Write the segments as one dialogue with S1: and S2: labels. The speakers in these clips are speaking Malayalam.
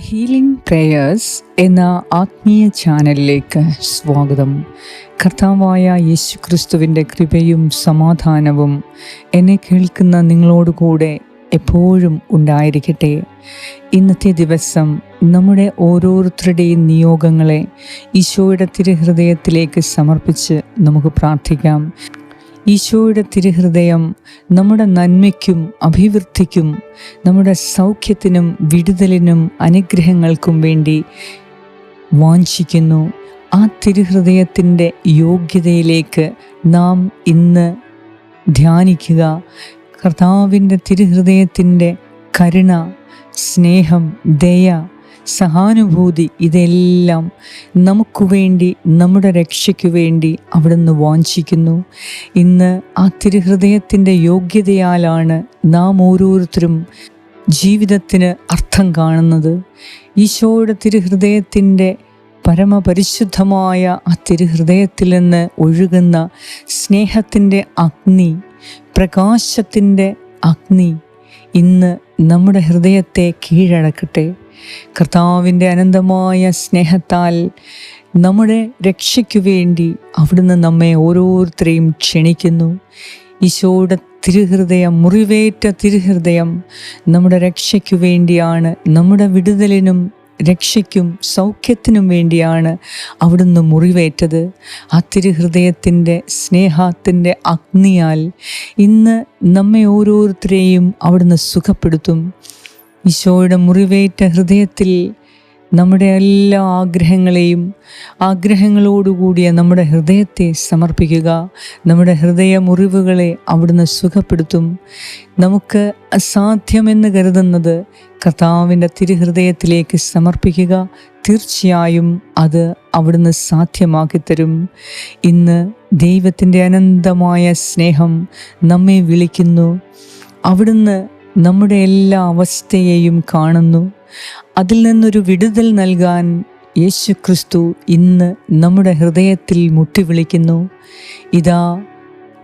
S1: ഹീലിംഗ് പ്രേയേഴ്സ് എന്ന ആത്മീയ ചാനലിലേക്ക് സ്വാഗതം. കർത്താവായ യേശു ക്രിസ്തുവിന്റെ കൃപയും സമാധാനവും എന്നെ കേൾക്കുന്ന നിങ്ങളോടുകൂടെ എപ്പോഴും ഉണ്ടായിരിക്കട്ടെ. ഇന്നത്തെ ദിവസം നമ്മുടെ ഓരോരുത്തരുടെയും നിയോഗങ്ങളെ ഈശോയുടെ തിരുഹൃദയത്തിലേക്ക് സമർപ്പിച്ച് നമുക്ക് പ്രാർത്ഥിക്കാം. ഈശോയുടെ തിരുഹൃദയം നമ്മുടെ നന്മയ്ക്കും അഭിവൃദ്ധിക്കും നമ്മുടെ സൗഖ്യത്തിനും വിടുതലിനും അനുഗ്രഹങ്ങൾക്കും വേണ്ടി വാഞ്ചിക്കുന്നു. ആ തിരുഹൃദയത്തിന്റെ യോഗ്യതയിലേക്ക് നാം ഇന്ന് ധ്യാനിക്കുക. കർത്താവിന്റെ തിരുഹൃദയത്തിന്റെ കരുണ സ്നേഹം ദയ സഹാനുഭൂതി ഇതെല്ലാം നമുക്ക് വേണ്ടി നമ്മുടെ രക്ഷയ്ക്കു വേണ്ടി അവിടുന്ന് വാഞ്ചിക്കുന്നു. ഇന്ന് ആ തിരുഹൃദയത്തിന്റെ യോഗ്യതയാലാണ് നാം ഓരോരുത്തരും ജീവിതത്തിന് അർത്ഥം കാണുന്നത്. ഈശോയുടെ തിരുഹൃദയത്തിന്റെ പരമപരിശുദ്ധമായ ആ തിരുഹൃദയത്തിൽ നിന്ന് ഒഴുകുന്ന സ്നേഹത്തിന്റെ അഗ്നി പ്രകാശത്തിന്റെ അഗ്നി ഇന്ന് നമ്മുടെ ഹൃദയത്തെ കീഴടക്കട്ടെ. കർത്താവിന്റെ അനന്തമായ സ്നേഹത്താൽ നമ്മുടെ രക്ഷയ്ക്കു വേണ്ടി അവിടുന്ന് നമ്മെ ഓരോരുത്തരെയും ക്ഷണിക്കുന്നു. ഈശോയുടെ തിരുഹൃദയം മുറിവേറ്റ തിരുഹൃദയം നമ്മുടെ രക്ഷയ്ക്കു വേണ്ടിയാണ് നമ്മുടെ വിടുതലിനും രക്ഷയ്ക്കും സൗഖ്യത്തിനും വേണ്ടിയാണ് അവിടുന്ന് മുറിവേറ്റത്. ആ തിരുഹൃദയത്തിന്റെ സ്നേഹത്തിന്റെ അഗ്നിയാൽ ഇന്ന് നമ്മെ ഓരോരുത്തരെയും അവിടുന്ന് സുഖപ്പെടുത്തും. ഈശോയുടെ മുറിവേറ്റ ഹൃദയത്തിൽ നമ്മുടെ എല്ലാ ആഗ്രഹങ്ങളെയും ആഗ്രഹങ്ങളോടുകൂടിയ നമ്മുടെ ഹൃദയത്തെ സമർപ്പിക്കുക. നമ്മുടെ ഹൃദയ മുറിവുകളെ അവിടുന്ന് സുഖപ്പെടുത്തും. നമുക്ക് അസാധ്യമെന്ന് കരുതുന്നത് കർത്താവിന്റെ തിരുഹൃദയത്തിലേക്ക് സമർപ്പിക്കുക. തീർച്ചയായും അത് അവിടുന്ന് സാധ്യമാക്കി തരും ഇന്ന് ദൈവത്തിന്റെ അനന്തമായ സ്നേഹം നമ്മെ വിളിക്കുന്നു. അവിടുന്ന് നമ്മുടെ എല്ലാ അവസ്ഥയെയും കാണുന്നു. അതിൽ നിന്നൊരു വിടുതൽ നൽകാൻ യേശു ക്രിസ്തു ഇന്ന് നമ്മുടെ ഹൃദയത്തിൽ മുട്ടി വിളിക്കുന്നു ഇതാ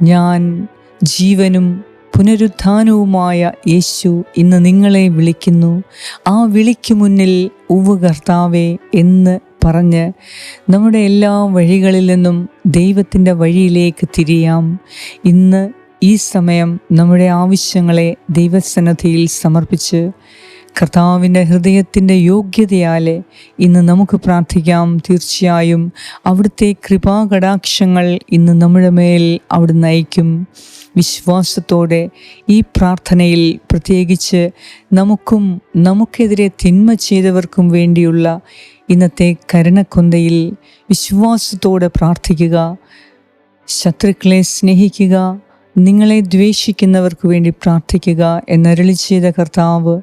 S1: ഞാൻ ജീവനും പുനരുത്ഥാനവുമായ യേശു ഇന്ന് നിങ്ങളെ വിളിക്കുന്നു. ആ വിളിക്കു മുന്നിൽ ഉവ് കർത്താവേ എന്ന് പറഞ്ഞ് നമ്മുടെ എല്ലാ വഴികളിൽ നിന്നും ദൈവത്തിന്റെ വഴിയിലേക്ക് തിരിയാം. ഇന്ന് ഈ സമയം നമ്മുടെ ആവശ്യങ്ങളെ ദൈവസന്നദ്ധിയിൽ സമർപ്പിച്ച് കർത്താവിന്റെ ഹൃദയത്തിന്റെ യോഗ്യതയാലെ ഇന്ന് നമുക്ക് പ്രാർത്ഥിക്കാം. തീർച്ചയായും അവിടുത്തെ കൃപാകടാക്ഷങ്ങൾ ഇന്ന് നമ്മുടെ മേൽ അവിടെ നയിക്കും വിശ്വാസത്തോടെ ഈ പ്രാർത്ഥനയിൽ പ്രത്യേകിച്ച് നമുക്കും നമുക്കെതിരെ തിന്മ ചെയ്തവർക്കും വേണ്ടിയുള്ള ഇന്നത്തെ കരുണക്കൊന്തയിൽ വിശ്വാസത്തോടെ പ്രാർത്ഥിക്കുക. ശത്രുക്കളെ സ്നേഹിക്കുക. നിങ്ങളെ ദ്വേഷിക്കുന്നവർക്ക് വേണ്ടി പ്രാർത്ഥിക്കുക എന്നരളി ചെയ്ത കർത്താവ്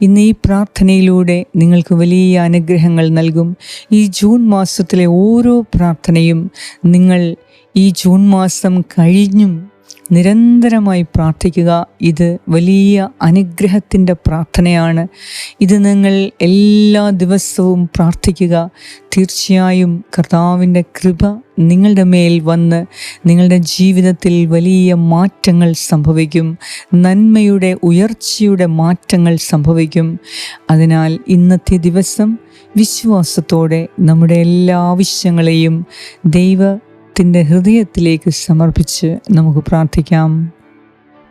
S1: ഇന്ന് ഈ പ്രാർത്ഥനയിലൂടെ നിങ്ങൾക്ക് വലിയ അനുഗ്രഹങ്ങൾ നൽകും. ഈ ജൂൺ മാസത്തിലെ ഓരോ പ്രാർത്ഥനയും നിങ്ങൾ ഈ ജൂൺ മാസം കഴിഞ്ഞും നിരന്തരമായി പ്രാർത്ഥിക്കുക. ഇത് വലിയ അനുഗ്രഹത്തിന്റെ പ്രാർത്ഥനയാണ്. ഇത് നിങ്ങൾ എല്ലാ ദിവസവും പ്രാർത്ഥിക്കുക. തീർച്ചയായും കർത്താവിന്റെ കൃപ നിങ്ങളുടെ മേൽ വന്ന് നിങ്ങളുടെ ജീവിതത്തിൽ വലിയ മാറ്റങ്ങൾ സംഭവിക്കും. നന്മയുടെ ഉയർച്ചയുടെ മാറ്റങ്ങൾ സംഭവിക്കും. അതിനാൽ ഇന്നത്തെ ദിവസം വിശ്വാസത്തോടെ നമ്മുടെ എല്ലാ ആവശ്യങ്ങളെയും ദൈവ ദൈവത്തിന്റെ ഹൃദയത്തിലേക്ക് സമർപ്പിച്ച് നമുക്ക് പ്രാർത്ഥിക്കാം.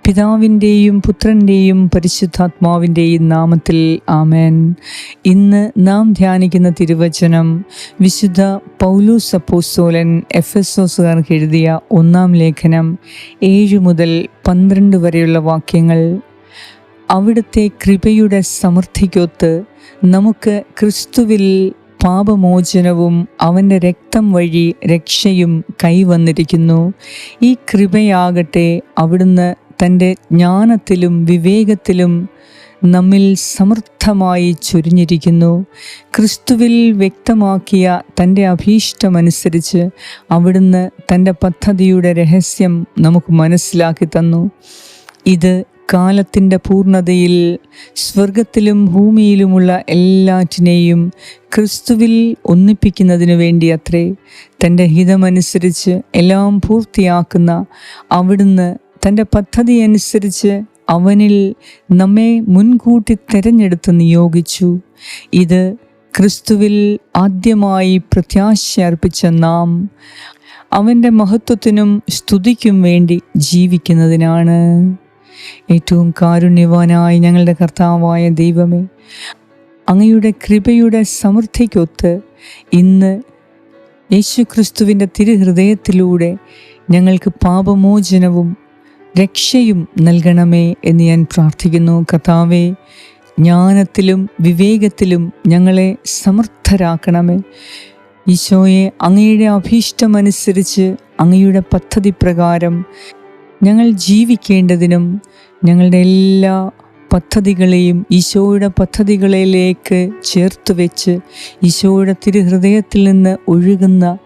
S1: പിതാവിന്റെയും പുത്രന്റെയും പരിശുദ്ധാത്മാവിന്റെയും നാമത്തിൽ ആമേൻ. ഇന്ന് നാം ധ്യാനിക്കുന്ന തിരുവചനം വിശുദ്ധ പൗലൂസ് അപ്പോസോലൻ എഫ് എസ് ഓസുകാർക്ക് എഴുതിയ ഒന്നാം ലേഖനം ഏഴ് മുതൽ പന്ത്രണ്ട് വരെയുള്ള വാക്യങ്ങൾ. അവിടുത്തെ കൃപയുടെ സമൃദ്ധിക്കൊത്ത് നമുക്ക് ക്രിസ്തുവിൽ പാപമോചനവും അവന്റെ രക്തം വഴി രക്ഷയും കൈവന്നിരിക്കുന്നു. ഈ കൃപയാകട്ടെ അവിടുന്ന് തന്റെ ജ്ഞാനത്തിലും വിവേകത്തിലും നമ്മിൽ സമൃദ്ധമായി ചൊരിഞ്ഞിരിക്കുന്നു. ക്രിസ്തുവിൽ വ്യക്തമാക്കിയ തന്റെ അഭീഷ്ടമനുസരിച്ച് അവിടുന്ന് തന്റെ പദ്ധതിയുടെ രഹസ്യം നമുക്ക് മനസ്സിലാക്കി തന്നു. ഇത് കാലത്തിന്റെ പൂർണതയിൽ സ്വർഗത്തിലും ഭൂമിയിലുമുള്ള എല്ലാറ്റിനെയും ക്രിസ്തുവിൽ ഒന്നിപ്പിക്കുന്നതിനു വേണ്ടി അത്രേ. തന്റെ ഹിതമനുസരിച്ച് എല്ലാം പൂർത്തിയാക്കുന്ന അവിടുന്ന് തന്റെ പദ്ധതി അനുസരിച്ച് അവനിൽ നമ്മെ മുൻകൂട്ടി തിരഞ്ഞെടുത്ത് നിയോഗിച്ചു. ഇത് ക്രിസ്തുവിൽ ആദ്യമായി പ്രത്യാശ അർപ്പിച്ച നാം അവന്റെ മഹത്വത്തിനും സ്തുതിക്കും വേണ്ടി ജീവിക്കുന്നതിനാണ്. ഏറ്റവും കാരുണ്യവാനായ ഞങ്ങളുടെ കർത്താവായ ദൈവമേ അങ്ങയുടെ കൃപയുടെ സമൃദ്ധിക്കൊത്ത് ഇന്ന് യേശു ക്രിസ്തുവിന്റെ തിരുഹൃദയത്തിലൂടെ ഞങ്ങൾക്ക് പാപമോചനവും രക്ഷയും നൽകണമേ എന്ന് ഞാൻ പ്രാർത്ഥിക്കുന്നു. കർത്താവേ ജ്ഞാനത്തിലും വിവേകത്തിലും ഞങ്ങളെ സമർത്ഥരാക്കണമേ. ഈശോയെ അങ്ങയുടെ അഭീഷ്ടമനുസരിച്ച് അങ്ങയുടെ പദ്ധതി പ്രകാരം ഞങ്ങൾ ജീവിക്കേണ്ടതിനും ഞങ്ങളുടെ എല്ലാ പദ്ധതികളെയും ഈശോയുടെ പദ്ധതികളിലേക്ക് ചേർത്ത് വെച്ച് ഈശോയുടെ തിരുഹൃദയത്തിൽ നിന്ന് ഒഴുകുന്ന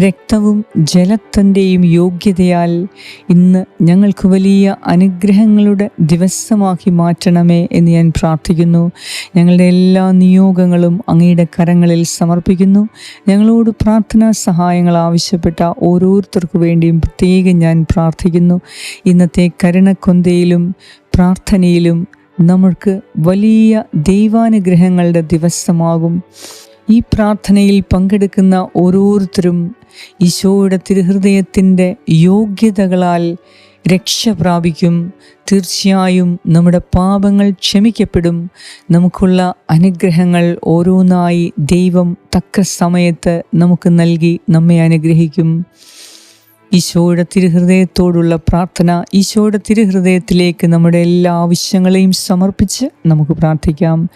S1: രക്തവും ജലത്തിന്റെയും യോഗ്യതയാൽ ഇന്ന് ഞങ്ങൾക്ക് വലിയ അനുഗ്രഹങ്ങളുടെ ദിവസമാക്കി മാറ്റണമേ എന്ന് ഞാൻ പ്രാർത്ഥിക്കുന്നു. ഞങ്ങളുടെ എല്ലാ നിയോഗങ്ങളും അങ്ങയുടെ കരങ്ങളിൽ സമർപ്പിക്കുന്നു. ഞങ്ങളോട് പ്രാർത്ഥനാ സഹായങ്ങൾ ആവശ്യപ്പെട്ട ഓരോരുത്തർക്കു വേണ്ടിയും പ്രത്യേകം ഞാൻ പ്രാർത്ഥിക്കുന്നു. ഇന്നത്തെ കരുണക്കൊന്തയിലും പ്രാർത്ഥനയിലും നമ്മൾക്ക് വലിയ ദൈവാനുഗ്രഹങ്ങളുടെ ദിവസമാകും. ഈ പ്രാർത്ഥനയിൽ പങ്കെടുക്കുന്ന ഓരോരുത്തരും ഈശോയുടെ തിരുഹൃദയത്തിന്റെ യോഗ്യതകളാൽ രക്ഷ പ്രാപിക്കും. തീർച്ചയായും നമ്മുടെ പാപങ്ങൾ ക്ഷമിക്കപ്പെടും. നമുക്കുള്ള അനുഗ്രഹങ്ങൾ ഓരോന്നായി ദൈവം തക്ക സമയത്ത് നമുക്ക് നൽകി നമ്മെ അനുഗ്രഹിക്കും. ഈശോയുടെ തിരുഹൃദയത്തോടുള്ള പ്രാർത്ഥന ഈശോയുടെ തിരുഹൃദയത്തിലേക്ക് നമ്മുടെ എല്ലാ ആവശ്യങ്ങളെയും സമർപ്പിച്ച് നമുക്ക് പ്രാർത്ഥിക്കാം.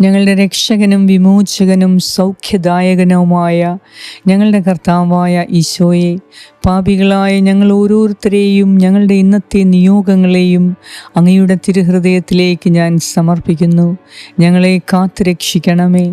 S1: ഞങ്ങളുടെ രക്ഷകനും വിമോചകനും സൗഖ്യദായകനുമായ ഞങ്ങളുടെ കർത്താവായ ഈശോയെ പാപികളായ ഞങ്ങൾ ഓരോരുത്തരെയും ഞങ്ങളുടെ ഇന്നത്തെ നിയോഗങ്ങളെയും അങ്ങയുടെ തിരുഹൃദയത്തിലേക്ക് ഞാൻ സമർപ്പിക്കുന്നു. ഞങ്ങളെ കാത്തുരക്ഷിക്കണമേ.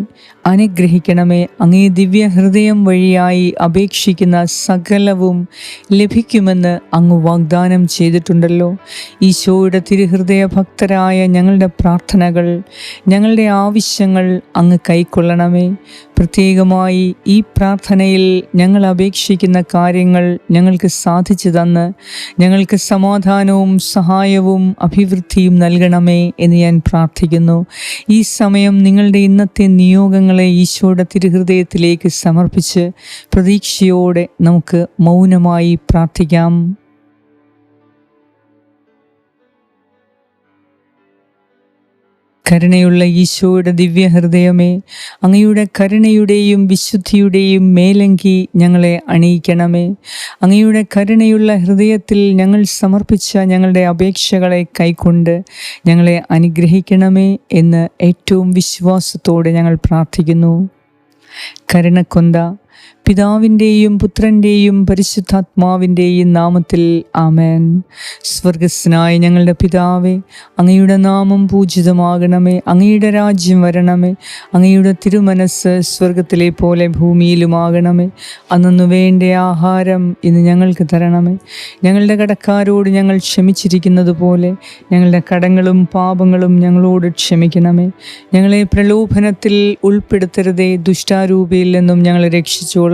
S1: അനുഗ്രഹിക്കണമേ. അങ്ങേ ദിവ്യ ഹൃദയം വഴിയായി അപേക്ഷിക്കുന്ന സകലവും ലഭിക്കുമെന്ന് അങ്ങ് വാഗ്ദാനം ചെയ്തിട്ടുണ്ടല്ലോ. ഈശോയുടെ തിരുഹൃദയ ഭക്തരായ ഞങ്ങളുടെ പ്രാർത്ഥനകൾ ഞങ്ങളുടെ ആവശ്യങ്ങൾ അങ്ങ് കൈക്കൊള്ളണമേ. പ്രത്യേകമായി ഈ പ്രാർത്ഥനയിൽ ഞങ്ങൾ അപേക്ഷിക്കുന്ന കാര്യങ്ങൾ ഞങ്ങൾക്ക് സാധിച്ചു തന്ന് ഞങ്ങൾക്ക് സമാധാനവും സഹായവും അഭിവൃദ്ധിയും നൽകണമേ എന്ന് ഞാൻ പ്രാർത്ഥിക്കുന്നു. ഈ സമയം നിങ്ങളുടെ ഇന്നത്തെ നിയോഗങ്ങളെ ഈശോയുടെ തിരുഹൃദയത്തിലേക്ക് സമർപ്പിച്ച് പ്രതീക്ഷയോടെ നമുക്ക് മൗനമായി പ്രാർത്ഥിക്കാം. കരുണയുള്ള ഈശോയുടെ ദിവ്യഹൃദയമേ അങ്ങയുടെ കരുണയുടെയും വിശുദ്ധിയുടെയും മേലങ്കി ഞങ്ങളെ അണിയിക്കണമേ. അങ്ങയുടെ കരുണയുള്ള ഹൃദയത്തിൽ ഞങ്ങൾ സമർപ്പിച്ച ഞങ്ങളുടെ അപേക്ഷകളെ കൈക്കൊണ്ട് ഞങ്ങളെ അനുഗ്രഹിക്കണമേ എന്ന് ഏറ്റവും വിശ്വാസത്തോടെ ഞങ്ങൾ പ്രാർത്ഥിക്കുന്നു. കരുണക്കൊന്ത പിതാവിന്റെയും പുത്രന്റെയും പരിശുദ്ധാത്മാവിന്റെയും നാമത്തിൽ ആമേൻ. സ്വർഗസ്നായ ഞങ്ങളുടെ പിതാവേ അങ്ങയുടെ നാമം പൂജിതമാകണമേ അങ്ങയുടെ രാജ്യം വരണമേ അങ്ങയുടെ തിരുമനസ് സ്വർഗത്തിലെ പോലെ ഭൂമിയിലുമാകണമേ. അന്നു വേണ്ട ആഹാരം ഇന്ന് ഞങ്ങൾക്ക് തരണമേ. ഞങ്ങളുടെ കടക്കാരോട് ഞങ്ങൾ ക്ഷമിച്ചിരിക്കുന്നത് പോലെ ഞങ്ങളുടെ കടങ്ങളും പാപങ്ങളും ഞങ്ങളോട് ക്ഷമിക്കണമേ. ഞങ്ങളെ പ്രലോഭനത്തിൽ ഉൾപ്പെടുത്തരുതേ ദുഷ്ടാരൂപയിൽ നിന്നും ഞങ്ങളെ രക്ഷിച്ചോളാം.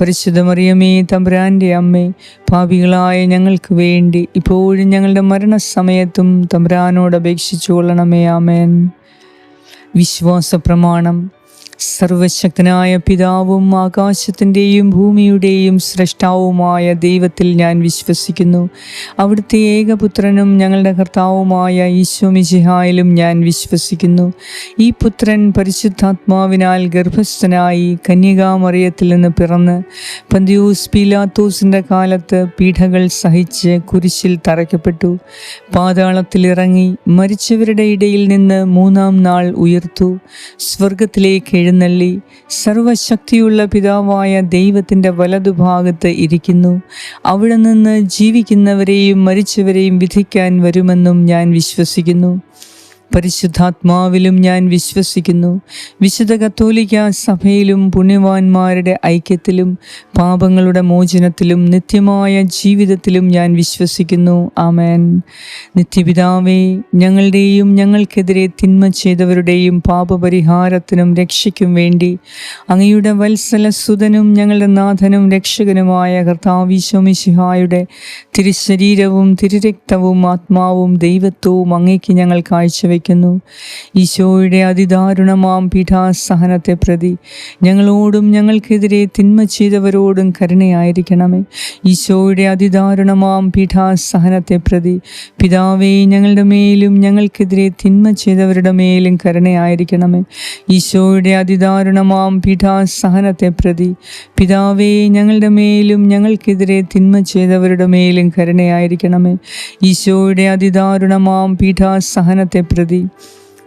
S1: പരിശുദ്ധ മറിയമേ തമ്പുരാന്റെ അമ്മേ പാപികളായ ഞങ്ങൾക്ക് വേണ്ടി ഇപ്പോഴും ഞങ്ങളുടെ മരണസമയത്തും തമ്പുരാനോട് അപേക്ഷിച്ചു കൊള്ളണമേ ആമേൻ. വിശ്വാസ പ്രമാണം സർവശക്തനായ പിതാവും ആകാശത്തിന്റെയും ഭൂമിയുടെയും സൃഷ്ടാവുമായ ദൈവത്തിൽ ഞാൻ വിശ്വസിക്കുന്നു. അവിടുത്തെ ഏകപുത്രനും ഞങ്ങളുടെ കർത്താവുമായ ഈശോമിജിഹായിലും ഞാൻ വിശ്വസിക്കുന്നു. ഈ പുത്രൻ പരിശുദ്ധാത്മാവിനാൽ ഗർഭസ്ഥനായി കന്യകാമറിയത്തിൽ നിന്ന് പിറന്ന് പന്തിയൂസ് പീലാത്തോസിന്റെ കാലത്ത് പീഠകൾ സഹിച്ച് കുരിശിൽ തറയ്ക്കപ്പെട്ടു. പാതാളത്തിലിറങ്ങി മരിച്ചവരുടെ ഇടയിൽ നിന്ന് മൂന്നാം നാൾ ഉയർത്തു. സ്വർഗത്തിലേക്ക് എഴുന്നള്ളി. സർവശക്തിയുള്ള പിതാവായ ദൈവത്തിന്റെ വലതുഭാഗത്ത് ഇരിക്കുന്നു. അവിടെ നിന്ന് ജീവിക്കുന്നവരെയും മരിച്ചവരെയും വിധിക്കാൻ വരുമെന്നും ഞാൻ വിശ്വസിക്കുന്നു. പരിശുദ്ധാത്മാവിലും ഞാൻ വിശ്വസിക്കുന്നു. വിശുദ്ധ കത്തോലിക്ക സഭയിലും പുണ്യവാന്മാരുടെ ഐക്യത്തിലും പാപങ്ങളുടെ മോചനത്തിലും നിത്യമായ ജീവിതത്തിലും ഞാൻ വിശ്വസിക്കുന്നു. ആമേൻ. നിത്യപിതാവേ ഞങ്ങളുടെയും ഞങ്ങൾക്കെതിരെ തിന്മ ചെയ്തവരുടെയും പാപപരിഹാരത്തിനും രക്ഷയ്ക്കും വേണ്ടി അങ്ങയുടെ വത്സല സുതനും ഞങ്ങളുടെ നാഥനും രക്ഷകനുമായ കർത്താവിശോമിശിഹായുടെ തിരുശരീരവും തിരുരക്തവും ആത്മാവും ദൈവത്വവും അങ്ങേക്ക് ഞങ്ങൾ കാഴ്ചവെക്കുന്നു ഈശോയുടെ അതിദാരുണമാം പീഠാസഹനത്തെ പ്രതി ഞങ്ങളോടും ഞങ്ങൾക്കെതിരെ തിന്മ ചെയ്തവരോടും കരുണയായിരിക്കണമേ. ഈശോയുടെ അതിദാരുണമാം പീഠാസഹനത്തെ പ്രതി പിതാവേ ഞങ്ങളുടെ മേലും ഞങ്ങൾക്കെതിരെ തിന്മ ചെയ്തവരുടെ മേലും കരുണയായിരിക്കണമേ. ഈശോയുടെ അതിദാരുണമാം പീഠാസഹനത്തെ പ്രതി പിതാവേ ഞങ്ങളുടെ മേലും ഞങ്ങൾക്കെതിരെ തിന്മ ചെയ്തവരുടെ മേലും കരുണയായിരിക്കണമേ. ഈശോയുടെ അതിദാരുണമാം പീഠാസഹനത്തെ പ്രതി দিই।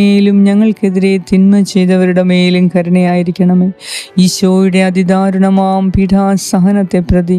S1: മേലും ഞങ്ങൾക്കെതിരെ തിന്മ ചെയ്തവരുടെ മേലും കരുണയായിരിക്കണമേ. ഈശോയുടെ അതിദാരുണമാം പീഠാസഹനത്തെ പ്രതി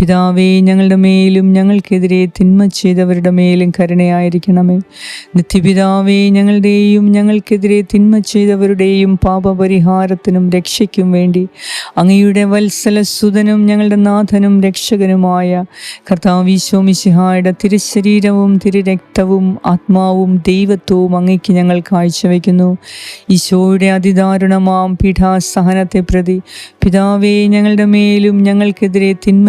S1: പിതാവേ ഞങ്ങളുടെ മേലും ഞങ്ങൾക്കെതിരെ തിന്മ ചെയ്തവരുടെ മേലും കരുണയായിരിക്കണമേ. നിത്യപിതാവേ ഞങ്ങളുടെയും ഞങ്ങൾക്കെതിരെ തിന്മ ചെയ്തവരുടെയും പാപപരിഹാരത്തിനും രക്ഷയ്ക്കും വേണ്ടി അങ്ങയുടെ വത്സലസുതനും ഞങ്ങളുടെ നാഥനും രക്ഷകനുമായ കർത്താവീശോമിശിഹായുടെ തിരുശരീരവും തിരുരക്തവും ആത്മാവും ദൈവത്വവും അങ്ങയ്ക്ക് ഞങ്ങൾ കാഴ്ചവെക്കുന്നു ഈശോയുടെ അതിദാരുണമാം പീഠാസഹനത്തെ പ്രതി പിതാവേ ഞങ്ങളുടെ മേലും ഞങ്ങൾക്കെതിരെ തിന്മ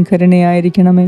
S1: കരുണയായിരിക്കണമേ.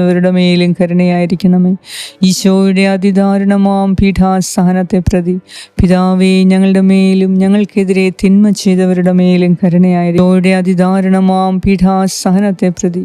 S1: ചെയ്തവരുടെ മേലും കരുണയായിരിക്കണമേ. ഈശോയുടെ അതിദാരുണമാം പീഠാസഹനത്തെ പ്രതി. പിതാവേ ഞങ്ങളുടെ മേലും ഞങ്ങൾക്കെതിരെ തിന്മ ചെയ്തവരുടെ മേലും കരുണയായിരിക്കും അതിദാരുണമാം പീഠാസഹനത്തെ പ്രതി.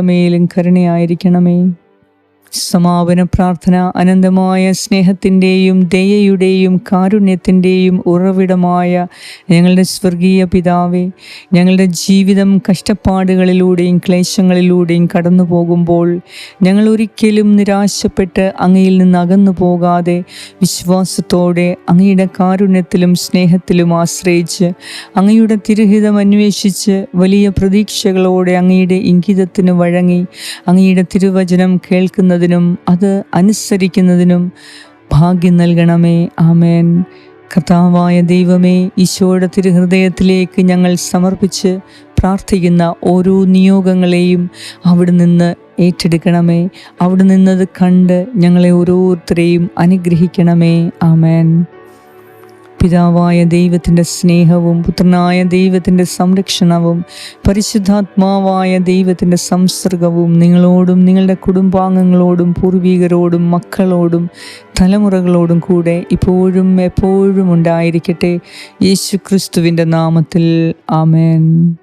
S1: മേലും കരുണയായിരിക്കണമേ. സമാപന പ്രാർത്ഥന അനന്തമായ സ്നേഹത്തിന്റെയും ദയയുടെയും കാരുണ്യത്തിന്റെയും ഉറവിടമായ ഞങ്ങളുടെ സ്വർഗീയ പിതാവേ ഞങ്ങളുടെ ജീവിതം കഷ്ടപ്പാടുകളിലൂടെയും ക്ലേശങ്ങളിലൂടെയും കടന്നു പോകുമ്പോൾ ഞങ്ങൾ ഒരിക്കലും നിരാശപ്പെട്ട് അങ്ങയിൽ നിന്ന് അകന്നു പോകാതെ വിശ്വാസത്തോടെ അങ്ങയുടെ കാരുണ്യത്തിലും സ്നേഹത്തിലും ആശ്രയിച്ച് അങ്ങയുടെ തിരുഹിതം അന്വേഷിച്ച് വലിയ പ്രതീക്ഷകളോടെ അങ്ങയുടെ ഇംഗിതത്തിന് വഴങ്ങി അങ്ങയുടെ തിരുവചനം കേൾക്കുന്നത് ചെയ്യുന്നതിനും അത് അനുസരിക്കുന്നതിനും ഭാഗ്യം നൽകണമേ. ആമേൻ. കർത്താവായ ദൈവമേ ഈശോയുടെ തിരുഹൃദയത്തിലേക്ക് ഞങ്ങൾ സമർപ്പിച്ച് പ്രാർത്ഥിക്കുന്ന ഓരോ നിയോഗങ്ങളെയും അവിടെ നിന്ന് ഏറ്റെടുക്കണമേ. അവിടെ നിന്നത് കണ്ട് ഞങ്ങളെ ഓരോരുത്തരെയും അനുഗ്രഹിക്കണമേ. ആമേൻ. പിതാവായ ദൈവത്തിന്റെ സ്നേഹവും പുത്രനായ ദൈവത്തിന്റെ സംരക്ഷണവും പരിശുദ്ധാത്മാവായ ദൈവത്തിന്റെ സംസർഗവും നിങ്ങളോടും നിങ്ങളുടെ കുടുംബാംഗങ്ങളോടും പൂർവികരോടും മക്കളോടും തലമുറകളോടും കൂടെ ഇപ്പോഴും എപ്പോഴും ഉണ്ടായിരിക്കട്ടെ. യേശു ക്രിസ്തുവിന്റെ നാമത്തിൽ ആമേൻ.